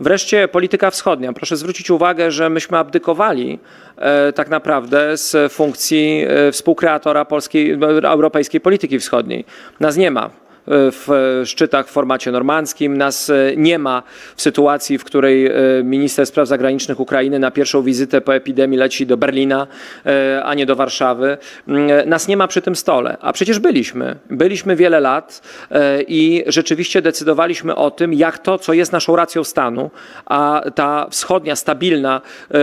Wreszcie polityka wschodnia. Proszę zwrócić uwagę, że myśmy abdykowali e, tak naprawdę z funkcji e, współkreatora polskiej, e, europejskiej polityki wschodniej. Nas nie ma w szczytach w formacie normandzkim. Nas e, nie ma w sytuacji, w której e, minister spraw zagranicznych Ukrainy na pierwszą wizytę po epidemii leci do Berlina, e, a nie do Warszawy. Mm, Nas nie ma przy tym stole, a przecież byliśmy. Byliśmy wiele lat e, i rzeczywiście decydowaliśmy o tym, jak to, co jest naszą racją stanu, a ta wschodnia, stabilna e,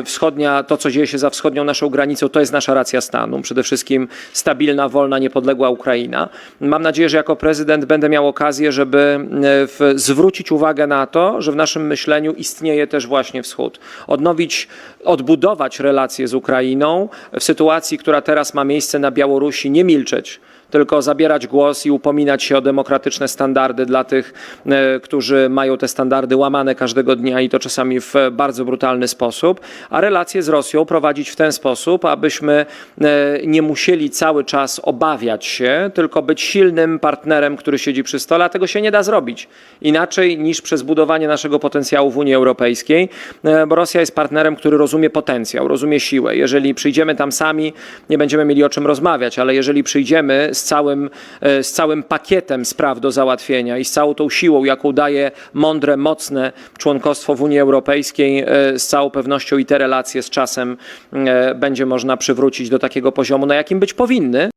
e, wschodnia, to co dzieje się za wschodnią naszą granicą, to jest nasza racja stanu. Przede wszystkim stabilna, wolna, niepodległa Ukraina. Mam nadzieję, że jako prezydent będę miał okazję, żeby e, w, zwrócić uwagę na to, że w naszym myśleniu istnieje też właśnie wschód. Odnowić, odbudować relacje z Ukrainą w sytuacji, która teraz ma miejsce na Białorusi, nie milczeć tylko zabierać głos i upominać się o demokratyczne standardy dla tych, e, którzy mają te standardy łamane każdego dnia i to czasami w bardzo brutalny sposób, a relacje z Rosją prowadzić w ten sposób, abyśmy e, nie musieli cały czas obawiać się, tylko być silnym partnerem, który siedzi przy stole, a tego się nie da zrobić inaczej niż przez budowanie naszego potencjału w Unii Europejskiej, e, bo Rosja jest partnerem, który rozumie potencjał, rozumie siłę. Jeżeli przyjdziemy tam sami, nie będziemy mieli o czym rozmawiać, ale jeżeli przyjdziemy z całym, e, z całym pakietem spraw do załatwienia i z całą tą siłą, jaką daje mądre, mocne członkostwo w Unii Europejskiej, e, z całą pewnością i te relacje z czasem e, będzie można przywrócić do takiego poziomu, na jakim być powinny.